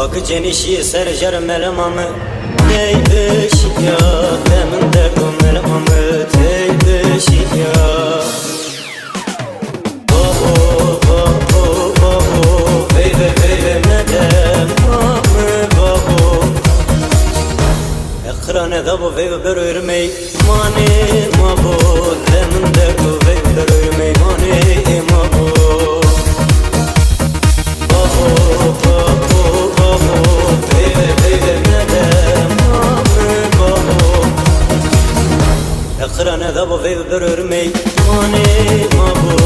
Bak cenişi sercer melemamı Neymiş ya Demin derdim ya Veyve veyve melemamı babo Ekrane da bu veyve ber örmey Mani mabo خرانه دا با وی برر می مانه ما بود